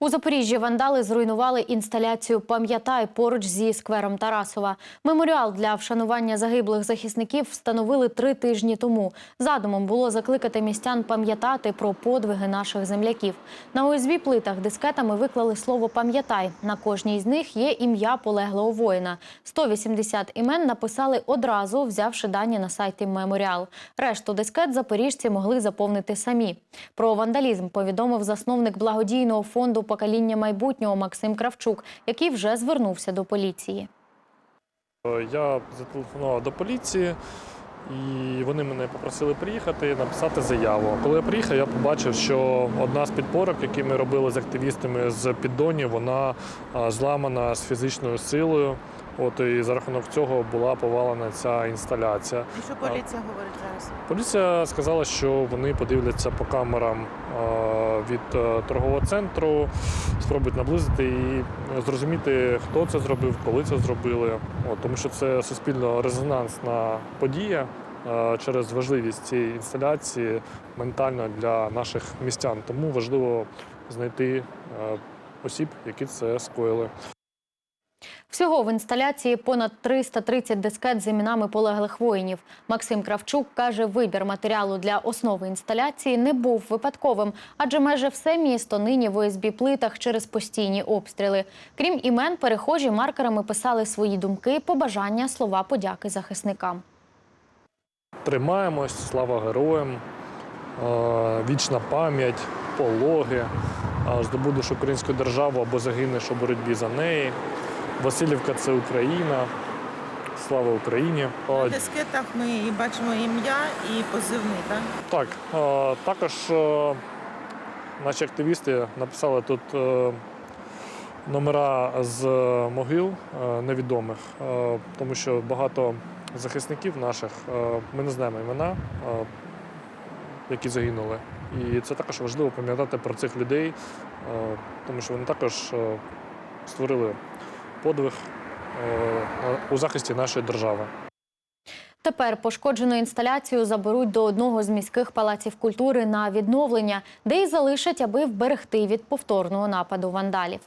У Запоріжжі вандали зруйнували інсталяцію Пам'ятай поруч зі сквером Тарасова. Меморіал для вшанування загиблих захисників встановили три тижні тому. Задумом було закликати містян пам'ятати про подвиги наших земляків. На ОСБ плитах дискетами виклали слово Пам'ятай. На кожній з них є ім'я полеглого воїна. 180 імен написали одразу, взявши дані на сайті Меморіал. Решту дискет запоріжці могли заповнити самі. Про вандалізм повідомив засновник благодійного фонду покоління майбутнього Максим Кравчук, який вже звернувся до поліції. Я зателефонував до поліції, і вони мене попросили приїхати написати заяву. Коли я приїхав, я побачив, що одна з підпорок, які ми робили з активістами з піддонів, вона зламана з фізичною силою. От і за рахунок цього була повалена ця інсталяція. І що поліція говорить зараз? Поліція сказала, що вони подивляться по камерам е, від е, торгового центру, спробують наблизити і зрозуміти, хто це зробив, коли це зробили. От, тому що це суспільно резонансна подія е, через важливість цієї інсталяції ментально для наших містян. Тому важливо знайти осіб, які це скоїли. Всього в інсталяції понад 330 дискет з іменами полеглих воїнів. Максим Кравчук каже, вибір матеріалу для основи інсталяції не був випадковим, адже майже все місто нині в ОСБ плитах через постійні обстріли. Крім імен, перехожі маркерами писали свої думки, побажання, слова подяки захисникам. Тримаємось, слава героям, е, вічна пам'ять, пологи, е, здобудеш українську державу або загинеш у боротьбі за неї. Васильівка це Україна. Слава Україні. На дискетах ми і бачимо ім'я і позивний, так? Так, е, також е, наші активісти написали тут е, номера з могил е, невідомих, е, тому що багато захисників наших е, ми не знаємо імена, е, які загинули. І це також важливо пам'ятати про цих людей, е, тому що вони також е, створили подвиг е, у захисті нашої держави. Тепер пошкоджену інсталяцію заберуть до одного з міських палаців культури на відновлення, де й залишать, аби вберегти від повторного нападу вандалів.